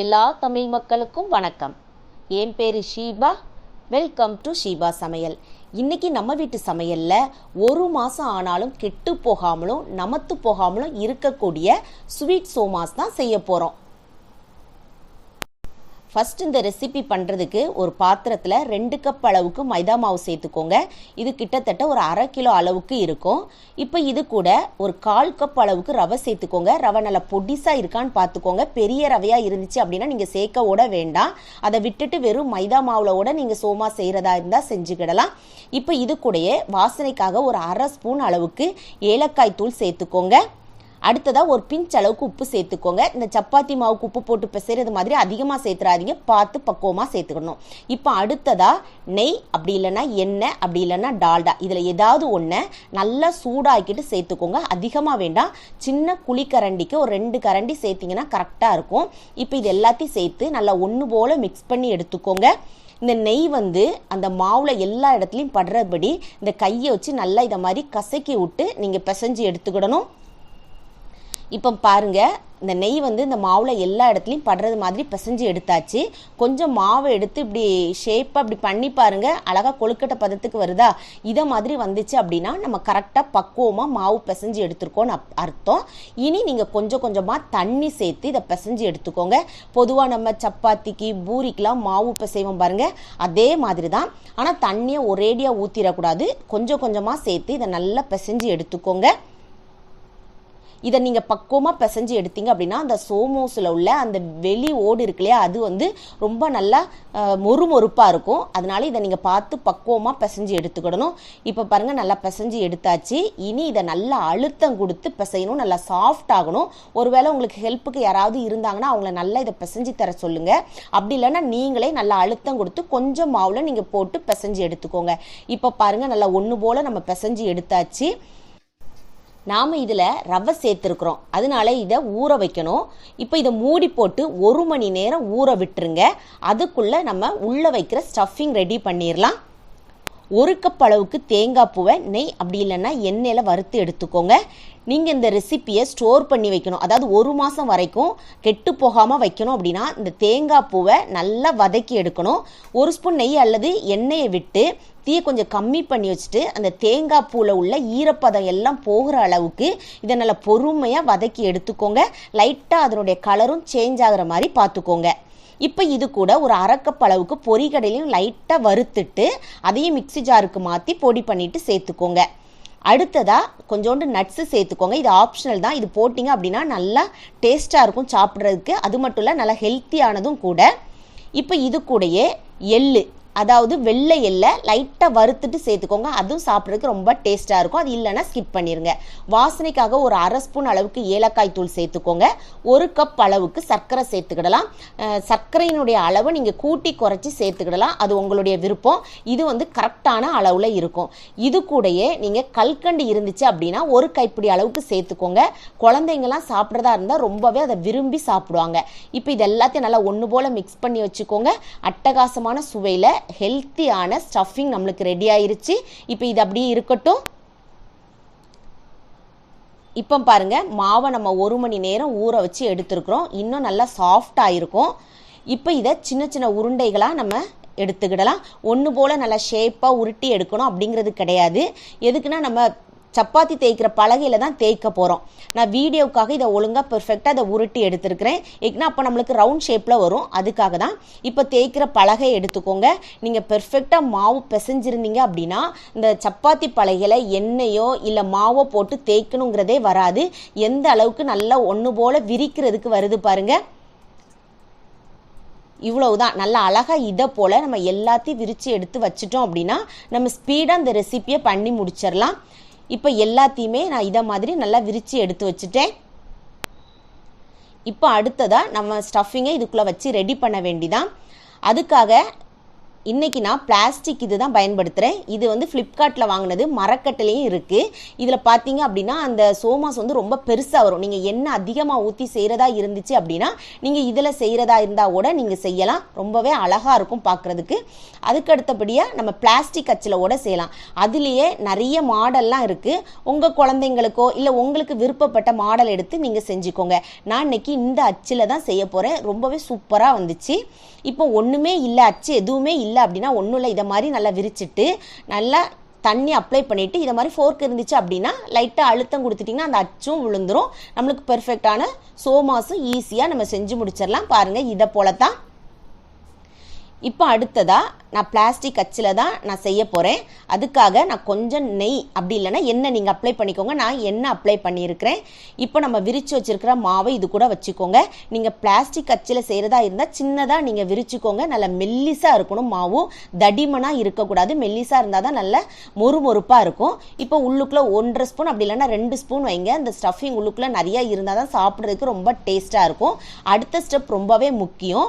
எல்லா தமிழ் மக்களுக்கும் வணக்கம். என் பேர் ஷீபா. வெல்கம் டு ஷீபா சமையல். இன்னைக்கு நம்ம வீட்டு சமையலில் ஒரு மாதம் ஆனாலும் கெட்டு போகாமலும் நமத்து போகாமலும் இருக்கக்கூடிய ஸ்வீட் சோமாஸ் தான் செய்ய போகிறோம் ஃபர்ஸ்ட் இந்த ரெசிபி பண்ணுறதுக்கு ஒரு பாத்திரத்தில் ரெண்டு கப் அளவுக்கு மைதா மாவு சேர்த்துக்கோங்க. இது கிட்டத்தட்ட ஒரு அரை கிலோ அளவுக்கு இருக்கும். இப்போ இது கூட ஒரு கால் கப் அளவுக்கு ரவை சேர்த்துக்கோங்க. ரவை நல்லா பொடிசாக இருக்கான்னு பார்த்துக்கோங்க. பெரிய ரவையாக இருந்துச்சு அப்படின்னா நீங்கள் சேர்க்க விட வேண்டாம். அதை விட்டுட்டு வெறும் மைதா மாவில் கூட நீங்கள் சோமா செய்கிறதா இருந்தால் செஞ்சுக்கிடலாம். இப்போ இது கூடயே வாசனைக்காக ஒரு அரை ஸ்பூன் அளவுக்கு ஏலக்காய் தூள் சேர்த்துக்கோங்க. அடுத்ததாக ஒரு பிஞ்ச் அளவுக்கு உப்பு சேர்த்துக்கோங்க. இந்த சப்பாத்தி மாவுக்கு உப்பு போட்டு பிசைறது மாதிரி அதிகமாக சேர்த்துறாதீங்க. பார்த்து பக்குவமாக சேர்த்துக்கணும். இப்போ அடுத்ததாக நெய் அப்படி இல்லைன்னா எண்ணெய் அப்படி இல்லைன்னா டால்டா. இதில் ஏதாவது ஒன்று நல்லா சூடாக்கிட்டு சேர்த்துக்கோங்க. அதிகமாக வேண்டாம். சின்ன குழிக்கரண்டிக்கு ஒரு ரெண்டு கரண்டி சேர்த்திங்கன்னா கரெக்டாக இருக்கும். இப்போ இது எல்லாத்தையும் சேர்த்து நல்லா ஒன்று போல் மிக்ஸ் பண்ணி எடுத்துக்கோங்க. இந்த நெய் வந்து அந்த மாவில் எல்லா இடத்துலையும் படுறபடி இந்த கையை வச்சு நல்லா இதை மாதிரி கசக்கி விட்டு நீங்கள் பிசைஞ்சு எடுத்துக்கிடணும். இப்போ பாருங்க இந்த நெய் வந்து இந்த மாவில் எல்லா இடத்துலையும் படுறது மாதிரி பிசைஞ்சு எடுத்தாச்சு. கொஞ்சம் மாவை எடுத்து இப்படி ஷேப்பாக இப்படி பண்ணி பாருங்க அழகாக கொழுக்கட்டை பதத்துக்கு வருதா? இதை மாதிரி வந்துச்சு அப்படின்னா நம்ம கரெக்டாக பக்குவமாக மாவு பிசைஞ்சு எடுத்துருக்கோன்னு அப்- அர்த்தம். இனி நீங்கள் கொஞ்சம் கொஞ்சமாக தண்ணி சேர்த்து இதை பிசைஞ்சு எடுத்துக்கோங்க. பொதுவாக நம்ம சப்பாத்திக்கு பூரிக்கெலாம் மாவு பிசைவோம் பாருங்க அதே மாதிரி தான். ஆனால் தண்ணியை ஒரேடியாக ஊற்றிடக்கூடாது கொஞ்சம் கொஞ்சமாக சேர்த்து இதை நல்லா பிசைஞ்சு எடுத்துக்கோங்க. இதை நீங்கள் பக்குவமாக பிசைஞ்சு எடுத்தீங்க அப்படின்னா அந்த சோமோஸில் உள்ள அந்த வெளி ஓடு இருக்கு இல்லையா அது வந்து ரொம்ப நல்லா மொறுமொறுப்பாக இருக்கும். அதனால இதை நீங்கள் பார்த்து பக்குவமாக பிசைஞ்சு எடுத்துக்கிடணும். இப்போ பாருங்கள் நல்லா பிசைஞ்சு எடுத்தாச்சு. இனி இதை நல்லா அழுத்தம் கொடுத்து பிசையணும். நல்லா சாஃப்ட் ஆகணும். ஒருவேளை உங்களுக்கு ஹெல்ப்புக்கு யாராவது இருந்தாங்கன்னா அவங்கள நல்லா இதை பிசைஞ்சு தர சொல்லுங்கள் அப்படி இல்லைன்னா நீங்களே நல்லா அழுத்தம் கொடுத்து கொஞ்சம் மாவில் நீங்கள் போட்டு பிசைஞ்சு எடுத்துக்கோங்க. இப்போ பாருங்கள் நல்லா ஒன்று போல் நம்ம பிசைஞ்சு எடுத்தாச்சு. நாம் இதில் ரவை சேர்த்துருக்குறோம். அதனால இதை ஊற வைக்கணும். இப்போ இதை மூடி போட்டு ஒரு மணி நேரம் ஊற விட்டுருங்க. அதுக்குள்ளே நம்ம உள்ளே வைக்கிற ஸ்டஃபிங் ரெடி பண்ணிடலாம் ஒரு கப் அளவுக்கு தேங்காய் பூவை நெய் அப்படி இல்லைன்னா எண்ணெயில் வறுத்து எடுத்துக்கோங்க. நீங்கள் இந்த ரெசிப்பியை ஸ்டோர் பண்ணி வைக்கணும். அதாவது ஒரு மாதம் வரைக்கும் கெட்டு போகாமல் வைக்கணும் அப்படின்னா இந்த தேங்காய் பூவை நல்லா வதக்கி எடுக்கணும். ஒரு ஸ்பூன் நெய் அல்லது எண்ணெயை விட்டு தீயை கொஞ்சம் கம்மி பண்ணி வச்சுட்டு அந்த தேங்காய் பூவில் உள்ள ஈரப்பதம் எல்லாம் போகிற அளவுக்கு இதை நல்லா பொறுமையாக வதக்கி எடுத்துக்கோங்க. லைட்டாக அதனுடைய கலரும் சேஞ்ச் ஆகுற மாதிரி பார்த்துக்கோங்க. இப்போ இது கூட ஒரு அரைக்கப் அளவுக்கு பொரிகடலையும் லைட்டாக வறுத்துட்டு அதையும் மிக்ஸி ஜாருக்கு மாற்றி பொடி பண்ணிவிட்டு சேர்த்துக்கோங்க. அடுத்ததாக கொஞ்சோண்டு நட்ஸு சேர்த்துக்கோங்க. இது ஆப்ஷனல் தான். இது போட்டிங்க அப்படின்னா நல்லா டேஸ்ட்டாக இருக்கும் சாப்பிட்றதுக்கு. அது மட்டும் இல்லை நல்லா ஹெல்த்தியானதும் கூட. இப்போ இது கூடயே எள்ளு. அதாவது வெள்ளை எள்ளை லைட்டாக வறுத்துட்டு சேர்த்துக்கோங்க. அதுவும் சாப்பிட்றதுக்கு ரொம்ப டேஸ்ட்டாக இருக்கும். அது இல்லைன்னா ஸ்கிப் பண்ணிடுங்க வாசனைக்காக ஒரு அரை ஸ்பூன் அளவுக்கு ஏலக்காய் தூள் சேர்த்துக்கோங்க. ஒரு கப் அளவுக்கு சர்க்கரை சேர்த்துக்கிடலாம். சர்க்கரையினுடைய அளவை நீங்கள் கூட்டி குறைச்சி சேர்த்துக்கிடலாம். அது உங்களுடைய விருப்பம். இது வந்து கரெக்டான அளவில் இருக்கும். இது கூடயே நீங்கள் கல்கண்டு இருந்துச்சு அப்படின்னா ஒரு கைப்பிடி அளவுக்கு சேர்த்துக்கோங்க. குழந்தைங்கலாம் சாப்பிட்றதா இருந்தால் ரொம்பவே அதை விரும்பி சாப்பிடுவாங்க. இப்போ இது எல்லாத்தையும் நல்லா ஒன்று போல் மிக்ஸ் பண்ணி வச்சுக்கோங்க. அட்டகாசமான சுவையில் ஹெல்த்தியான ஸ்டஃபிங் நம்மளுக்கு ரெடி ஆயிருச்சு. இப்போ இது அப்படியே இருக்கட்டும். இப்போ பாருங்க மாவை நம்ம ஒரு மணி நேரம் ஊற வச்சு எடுத்துருக்குறோம். இன்னும் நல்லா சாஃப்டாக இருக்கும் இப்போ இதை சின்ன சின்ன உருண்டைகளாக நம்ம எடுத்துக்கிடலாம். ஒன்று போல் நல்லா ஷேப்பாக உருட்டி எடுக்கணும் அப்படிங்கிறது கிடையாது. எதுக்குன்னா நம்ம சப்பாத்தி தேய்க்கிற பலகையில் தான் தேய்க்க போகிறோம் நான் வீடியோவுக்காக இதை ஒழுங்காக பெர்ஃபெக்டாக அதை உருட்டி எடுத்துருக்கிறேன். ஏன்னா அப்போ நம்மளுக்கு ரவுண்ட் ஷேப்பில் வரும். அதுக்காக தான் இப்போ தேய்க்கிற பலகை எடுத்துக்கோங்க. நீங்கள் பெர்ஃபெக்டாக மாவு பிசைஞ்சிருந்தீங்க அப்படின்னா இந்த சப்பாத்தி பலகையில் எண்ணெயோ இல்லை மாவோ போட்டு தேய்க்கணுங்கிறதே வராது. எந்த அளவுக்கு நல்லா ஒன்று போல் விரிக்கிறதுக்கு வருது பாருங்கள் இவ்வளவுதான். நல்லா அழகாக இதை போல் நம்ம எல்லாத்தையும் விரித்து எடுத்து வச்சிட்டோம் அப்படின்னா நம்ம ஸ்பீடாக இந்த ரெசிபியை பண்ணி முடிச்சிடலாம். இப்போ எல்லாத்தையுமே நான் இதை மாதிரி நல்லா விரித்து எடுத்து வச்சுட்டேன். இப்போ அடுத்ததாக நம்ம ஸ்டஃபிங்கை இதுக்குள்ளே வச்சு ரெடி பண்ண வேண்டிதான். அதுக்காக இன்றைக்கி நான் பிளாஸ்டிக் இது தான் பயன்படுத்துகிறேன் இது வந்து ஃப்ளிப்கார்ட்டில் வாங்கினது மரக்கட்டிலையும் இருக்குது இதில் பார்த்தீங்க அப்படின்னா அந்த சோமாஸ் வந்து ரொம்ப பெருசாக வரும். நீங்கள் எண்ணெய் அதிகமாக ஊற்றி செய்கிறதா இருந்துச்சு அப்படின்னா நீங்கள் இதில் செய்கிறதா இருந்தால் கூட நீங்கள் செய்யலாம். ரொம்பவே அழகாக இருக்கும் பார்க்குறதுக்கு அதுக்கு அடுத்தபடியாக நம்ம பிளாஸ்டிக் அச்சில் கூட செய்யலாம். அதுலேயே நிறைய மாடல்லாம் இருக்குது உங்கள் குழந்தைங்களுக்கோ இல்லை உங்களுக்கு விருப்பப்பட்ட மாடல் எடுத்து நீங்கள் செஞ்சுக்கோங்க. நான் இன்னைக்கு இந்த அச்சில் தான் செய்ய போகிறேன் ரொம்பவே சூப்பராக வந்துச்சு. இப்போ ஒன்றுமே இல்லை அச்சு எதுவுமே இல்லை. இல்லை அப்படின்னா ஒன்றும் இல்லை. இதை மாதிரி நல்லா விரிச்சிட்டு நல்லா தண்ணி அப்ளை பண்ணிவிட்டு இதை மாதிரி ஃபோர்க் இருந்துச்சு அப்படின்னா லைட்டாக அழுத்தம் கொடுத்துட்டிங்கன்னா அந்த அச்சும் விழுந்துரும். நம்மளுக்கு பெர்ஃபெக்டான சோமாஸும் ஈஸியாக நம்ம செஞ்சு முடிச்சிடலாம். பாருங்கள் இதை போல தான் இப்போ அடுத்ததாக நான் பிளாஸ்டிக் அச்சில் தான் நான் செய்ய போகிறேன் அதுக்காக நான் கொஞ்சம் நெய் அப்படி இல்லைன்னா எண்ணெய் நீங்கள் அப்ளை பண்ணிக்கோங்க. நான் எண்ணெய் அப்ளை பண்ணியிருக்கிறேன். இப்போ நம்ம விரித்து வச்சுருக்கிற மாவை இது கூட வச்சுக்கோங்க. நீங்கள் பிளாஸ்டிக் அச்சில் செய்கிறதா இருந்தால் சின்னதாக நீங்கள் விரிச்சுக்கோங்க. நல்ல மெல்லிசாக இருக்கணும் மாவும். தடிமனாக இருக்கக்கூடாது. மெல்லிசாக இருந்தால் தான் நல்ல மொறுமொறுப்பாக இருக்கும். இப்போ உள்ளுக்குள்ளே ஒன்றரை ஸ்பூன் அப்படி இல்லைன்னா ரெண்டு ஸ்பூன் வைங்க. அந்த ஸ்டஃபிங் உள்ளுக்குள்ளே நிறையா இருந்தால் தான் சாப்பிட்றதுக்கு ரொம்ப டேஸ்ட்டாக இருக்கும். அடுத்த ஸ்டெப் ரொம்பவே முக்கியம்.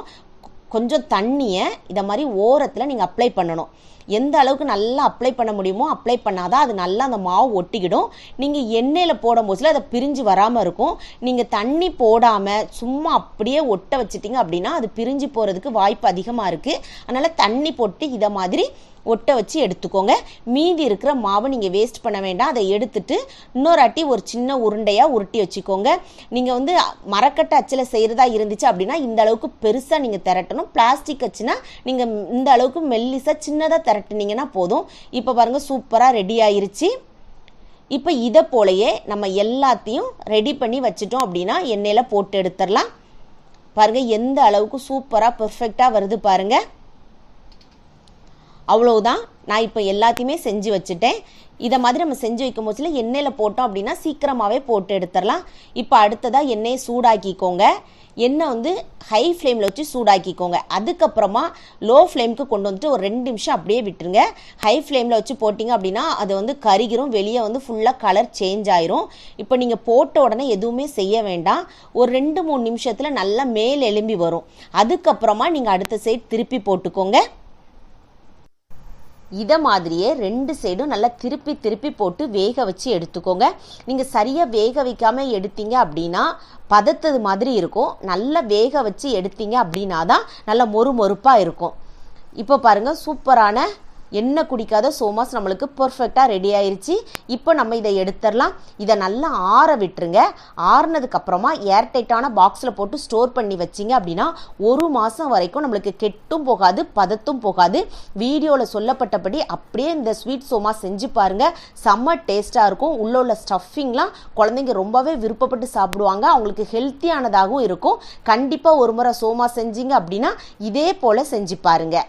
கொஞ்சம் தண்ணியை இதை மாதிரி ஓரத்தில் நீங்கள் அப்ளை பண்ணணும். எந்த அளவுக்கு நல்லா அப்ளை பண்ண முடியுமோ அப்ளை பண்ணாதான் அது நல்லா அந்த மாவு ஒட்டிக்கிடும். நீங்கள் எண்ணெயில் போடும் போதுல அதை பிரிஞ்சு வராமல் இருக்கும். நீங்கள் தண்ணி போடாமல் சும்மா அப்படியே ஒட்ட வச்சிட்டிங்க அப்படின்னா அது பிரிஞ்சு போகிறதுக்கு வாய்ப்பு அதிகமாக இருக்குது அதனால் தண்ணி போட்டு இதை மாதிரி ஒட்ட வச்சு எடுத்துக்கோங்க. மீதி இருக்கிற மாவை நீங்கள் வேஸ்ட் பண்ண வேண்டாம். அதை எடுத்துட்டு இன்னொரு அட்டி ஒரு சின்ன உருண்டையாக உருட்டி வச்சுக்கோங்க. நீங்கள் வந்து மரக்கட்டை அச்சில் செய்கிறதா இருந்துச்சு அப்படின்னா இந்த அளவுக்கு பெருசாக நீங்கள் திரட்டணும். பிளாஸ்டிக் அச்சுனா நீங்கள் இந்த அளவுக்கு மெல்லிசாக சின்னதாக திரட்டுனீங்கன்னா போதும். இப்போ பாருங்கள் சூப்பராக ரெடி ஆயிருச்சு. இப்போ இதை போலயே நம்ம எல்லாத்தையும் ரெடி பண்ணி வச்சிட்டோம் அப்படின்னா எண்ணெயில் போட்டு எடுத்துடலாம். பாருங்கள் எந்த அளவுக்கு சூப்பராக பெர்ஃபெக்டாக வருது பாருங்கள் அவ்வளோதான் நான் இப்போ எல்லாத்தையுமே செஞ்சு வச்சுட்டேன். இதை மாதிரி நம்ம செஞ்சு வைக்கும் போதுல எண்ணெயில் போட்டோம் அப்படின்னா சீக்கிரமாகவே போட்டு எடுத்துடலாம். இப்போ அடுத்ததாக எண்ணெயை சூடாக்கிக்கோங்க. எண்ணெய் வந்து ஹை ஃப்ளேமில் வச்சு சூடாக்கிக்கோங்க. அதுக்கப்புறமா லோ ஃப்ளேமுக்கு கொண்டு வந்துட்டு ஒரு ரெண்டு நிமிஷம் அப்படியே விட்டுருங்க. ஹை ஃப்ளேமில் வச்சு போட்டிங்க அப்படின்னா அது வந்து கருகிரும் வெளியே வந்து ஃபுல்லாக கலர் சேஞ்ச் ஆயிரும். இப்போ நீங்கள் போட்ட உடனே எதுவுமே செய்ய வேண்டாம். ஒரு ரெண்டு மூணு நிமிஷத்தில் நல்லா மேல் எலும்பி வரும். அதுக்கப்புறமா நீங்கள் அடுத்த சைடு திருப்பி போட்டுக்கோங்க. இதை மாதிரியே ரெண்டு சைடும் நல்லா திருப்பி திருப்பி போட்டு வேக வச்சு எடுத்துக்கோங்க. நீங்கள் சரியாக வேக வைக்காமல் எடுத்தீங்க அப்படின்னா பதத்தது மாதிரி இருக்கும். நல்லா வேக வச்சு எடுத்தீங்க அப்படின்னா தான் நல்லா மொறு மொறுப்பாக இருக்கும். இப்போ பாருங்கள் சூப்பரான எண்ணெய் குடிக்காத சோமாஸ் நம்மளுக்கு பர்ஃபெக்டாக ரெடி ஆயிருச்சு. இப்போ நம்ம இதை எடுத்துடலாம். இதை நல்லா ஆற விட்டுருங்க. ஆறுனதுக்கு அப்புறமா ஏர்டைட்டான பாக்ஸில் போட்டு ஸ்டோர் பண்ணி வச்சிங்க அப்படின்னா ஒரு மாதம் வரைக்கும் நம்மளுக்கு கெட்டும் போகாது பதத்தும் போகாது. வீடியோவில் சொல்லப்பட்டபடி அப்படியே இந்த ஸ்வீட் சோமா செஞ்சு பாருங்க. செம்ம டேஸ்ட்டாக இருக்கும். உள்ள உள்ள ஸ்டஃபிங்லாம் குழந்தைங்க ரொம்பவே விருப்பப்பட்டு சாப்பிடுவாங்க. அவங்களுக்கு ஹெல்த்தியானதாகவும் இருக்கும். கண்டிப்பாக ஒரு முறை சோமா செஞ்சீங்க அப்படின்னா இதே போல் செஞ்சு பாருங்கள்